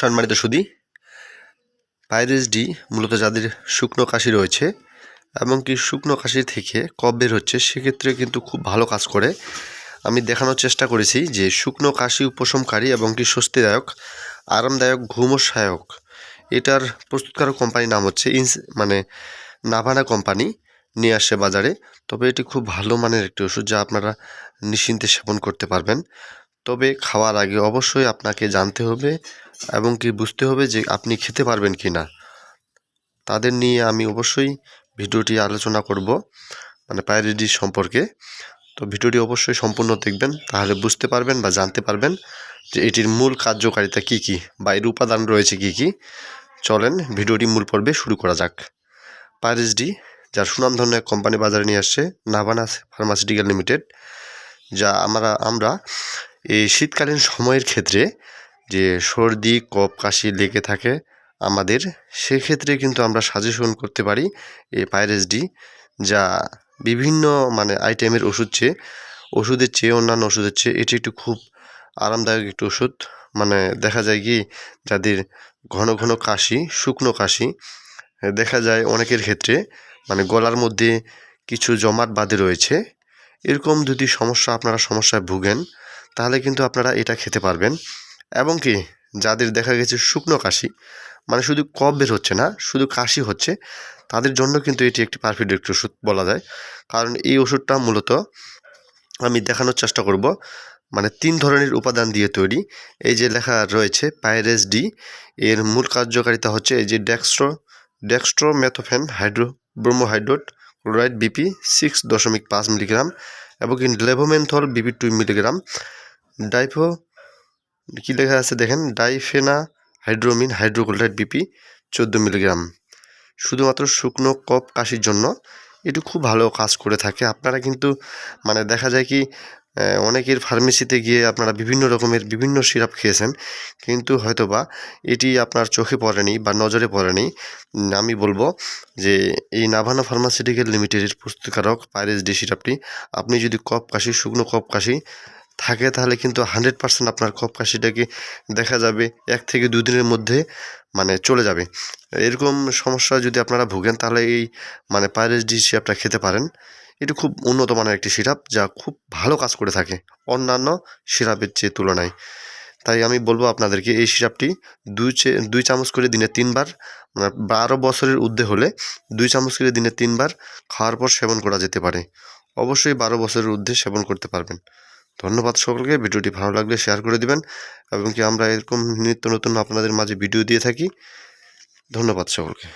সম্মানিত সুদী, পাইরেস ডি মূলত যাদের শুকনো কাশি রয়েছে এবং কি শুকনো কাশি থেকে কফ বের হচ্ছে, সেক্ষেত্রে কিন্তু খুব ভালো কাজ করে। আমি দেখানোর চেষ্টা করেছি যে শুকনো কাশি উপশমকারী এবং কি স্বস্তিদায়ক, আরামদায়ক ঘুমও সহায়ক এটার প্রস্তুতকারক কোম্পানির নাম হচ্ছে ইনস মানে নাভানা কোম্পানি নিয়ে আসে বাজারে। তবে এটি খুব ভালো মানের একটি ওষুধ যা আপনারা নিশ্চিন্তে সেবন করতে পারবেন। তবে খাওয়ার আগে অবশ্যই আপনাকে জানতে হবে এবং কি বুঝতে হবে যে আপনি খেতে পারবেন কি না। তাদের নিয়ে আমি অবশ্যই ভিডিওটি আলোচনা করব মানে পায়রিডি সম্পর্কে। তো ভিডিওটি অবশ্যই সম্পূর্ণ দেখবেন, তাহলে বুঝতে পারবেন বা জানতে পারবেন যে এটির মূল কার্যকারিতা কি কি বা এর উপাদান রয়েছে কি কি। চলেন ভিডিওটি মূল পর্বে শুরু করা যাক। পায়রিসডি যার সুনামধন্য এক কোম্পানি বাজারে নিয়ে আসছে নাভানাস ফার্মাসিউটিক্যাল লিমিটেড যা আমরা আমরা এই শীতকালীন সময়ের ক্ষেত্রে যে সর্দি, কফ, কাশি লেগে থাকে আমাদের, সেক্ষেত্রে কিন্তু আমরা সাজেশন করতে পারি এই পাইরেস ডি যা বিভিন্ন মানে আইটেমের ওষুধ চেয়ে, ওষুধের চেয়ে, অন্যান্য ওষুধের চেয়ে এটি একটু খুব আরামদায়ক একটি ওষুধ। মানে দেখা যায় কি যাদের ঘন ঘন কাশি, শুকনো কাশি দেখা যায় অনেকের ক্ষেত্রে মানে গলার মধ্যে কিছু জমাট বাঁধে রয়েছে। এরকম যদি সমস্যা, আপনারা সমস্যায় ভুগেন, তাহলে কিন্তু আপনারা এটা খেতে পারবেন। এবং কি যাদের দেখা গেছে শুকনো কাশি মানে শুধু কফ বের হচ্ছে না, শুধু কাশি হচ্ছে, তাদের জন্য কিন্তু এটি একটি পারফেক্ট একটি ওষুধ বলা যায়। কারণ এই ওষুধটা মূলত আমি দেখানোর চেষ্টা করব মানে তিন ধরনের উপাদান দিয়ে তৈরি। এই যে লেখা রয়েছে পাইরেস ডি এর মূল কার্যকারিতা হচ্ছে এই যে dextro dextromethorphan hydro bromohydrate chloride BP six দশমিক পাঁচ মিলিগ্রাম এবং লেভোমেন্থল বিপি টু মিলিগ্রাম ডাইফো কী লেখা আছে দেখেন? ডাইফেনা হাইড্রোমিন হাইড্রোক্লোরাইড বিপি চোদ্দ মিলিগ্রাম। শুধুমাত্র শুকনো কপ কাশির জন্য এটি খুব ভালো কাজ করে থাকে। আপনারা কিন্তু মানে দেখা যায় কি অনেকের ফার্মেসিতে গিয়ে আপনারা বিভিন্ন রকমের বিভিন্ন সিরাপ খেয়েছেন, কিন্তু হয়তোবা এটি আপনার চোখে পড়েনি বা নজরে পড়েনি। আমি বলব যে এই নাভানা ফার্মাসিউটিক্যাল লিমিটেডের প্রস্তুতকারক পাইরেস ডি সিরাপটি, আপনি যদি কপ কাশি, শুকনো কপ কাশি থাকে, তাহলে কিন্তু হান্ড্রেড পার্সেন্ট আপনার কপ কাশিটাকে দেখা যাবে? এক থেকে দুদিনের মধ্যে মানে চলে যাবে। এরকম সমস্যা যদি আপনারা ভুগেন, তাহলে এই মানে পাইরেস ডি সিরাপটা খেতে পারেন। এটি খুব উন্নত মানের একটি সিরাপ, যা খুব ভালো কাজ করে থাকে অন্যান্য সিরাপের চেয়ে তুলনায়। তাই আমি বলব আপনাদেরকে, এই সিরাপটি দুই দুই চামচ করে দিনে তিনবার মানে বারো বছরের ঊর্ধ্বে হলে দুই চামচ করে দিনে তিনবার খাওয়ার পর সেবন করা যেতে পারে। অবশ্যই বারো বছরের ঊর্ধ্বে সেবন করতে পারবেন। ধন্যবাদ সকলকে। ভিডিওটি ভালো লাগলে শেয়ার করে দিবেন এবং কি আমরা এরকম নিত্য নতুন আপনাদের মাঝে ভিডিও দিয়ে থাকি। ধন্যবাদ সকলকে।